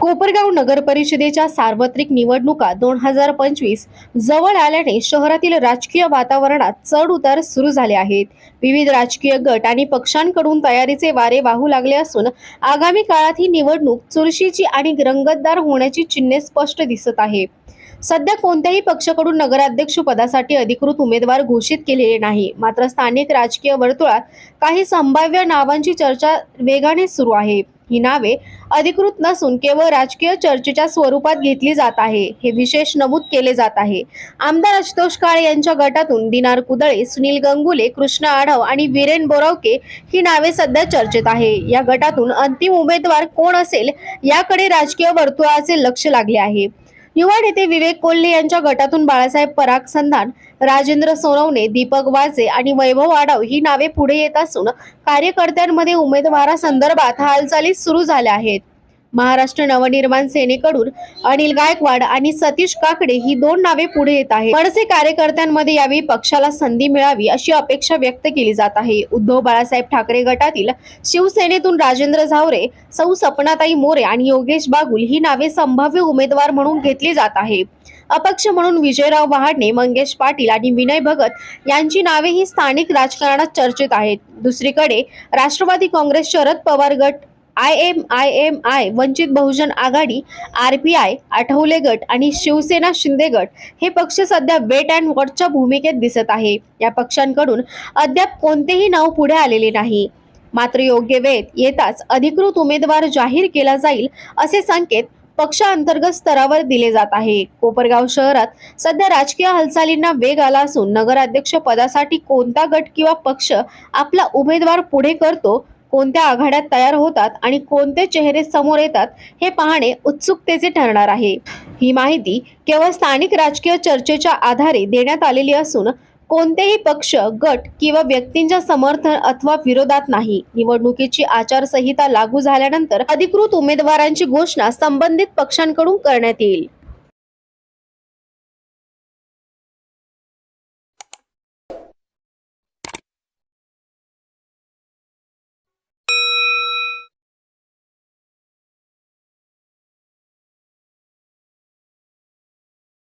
कोपरगाव नगर परिषदेच्या सार्वत्रिक निवडणुका दोन हजार पंचवीस जवळ आल्याने शहरातील राजकीय वातावरणात चढ उतार सुरू झाले आहेत. विविध राजकीय गट आणि पक्षांकडून तयारीचे वारे वाहू लागले असून आगामी काळात ही निवडणूक चुरशीची आणि रंगतदार होण्याची चिन्हे स्पष्ट दिसत आहे. सध्या कोणत्याही पक्षाकडून नगराध्यक्ष पदासाठी अधिकृत उमेदवार घोषित केलेले नाही. मात्र स्थानिक राजकीय वर्तुळात काही संभाव्य नावांची चर्चा वेगाने सुरू आहे. ही नावे अधिकृत नसून केवळ राजकीय चर्चेच्या स्वरूपात घेतली जात आहे. हे विशेष नमूद केले जात आहे. आमदार आशुतोष काळे यांच्या गटातून दिनार कुदळे सुनील गंगुले कृष्ण आढाव आणि वीरेन बोरावके ही नावे सध्या चर्चेत आहे. या गटातून अंतिम उमेदवार कोण असेल याकडे राजकीय वर्तुळाचे लक्ष लागले आहे. युवा नेते विवेक कोल्हे यांच्या गटातून बाळासाहेब पराग संधान राजेंद्र सोनवणे दीपक वाजे आणि वैभव आडाव ही नावे पुढे येत असून कार्यकर्त्यांमध्ये उमेदवारासंदर्भात हालचाली सुरू झाल्या आहेत. महाराष्ट्र नवनिर्माण सेनेकडून अनिल गायकवाड आणि सतीश काकडे ही दोन नावे पुढे येत आहेत. मनसे कार्यकर्त्यांमध्ये यावेळी पक्षाला संधी मिळावी अशी अपेक्षा व्यक्त केली जात आहे. उद्धव बाळासाहेब ठाकरे गटातील शिवसेनेतून राजेंद्र झावरे सौ सपनाताई मोरे आणि योगेश बागुल ही नावे संभाव्य उमेदवार म्हणून घेतली जात आहे. अपक्ष म्हणून विजयराव वहाडणे मंगेश पाटील आणि विनय भगत यांची नावे ही स्थानिक राजकारणात चर्चेत आहेत. दुसरीकडे राष्ट्रवादी काँग्रेस शरद पवार गट I M I M I Vanchit Bahujan Aghadi R P I Athawale गट आणि शिवसेना शिंदे गट हे पक्ष सध्या वेट अँड वॉटच्या भूमिकेत दिसत आहे. या पक्षांकडून अद्याप कोणतेही नाव पुढे आलेले नाही. मात्र योग्य वेळेत येताच अधिकृत उमेदवार जाहीर केला जाईल असे संकेत पक्षांतर्गत स्तरावर दिले जात आहे. कोपरगाव शहरात सध्या राजकीय हालचालींना वेग आला असून नगराध्यक्ष पदासाठी कोणता गट किंवा पक्ष आपला उमेदवार पुढे करतो कोणत्या आघाड्यात तयार होतात आणि कोणते चेहरे समोर येतात हे पाहणे उत्सुकतेचे ठरणार आहे. ही माहिती केवळ स्थानिक राजकीय चर्चेच्या आधारे देण्यात आलेली असून कोणतेही पक्ष गट किंवा व्यक्तींच्या समर्थन अथवा विरोधात नाही. निवडणुकीची आचारसंहिता लागू झाल्यानंतर अधिकृत उमेदवारांची घोषणा संबंधित पक्षांकडून करण्यात येईल.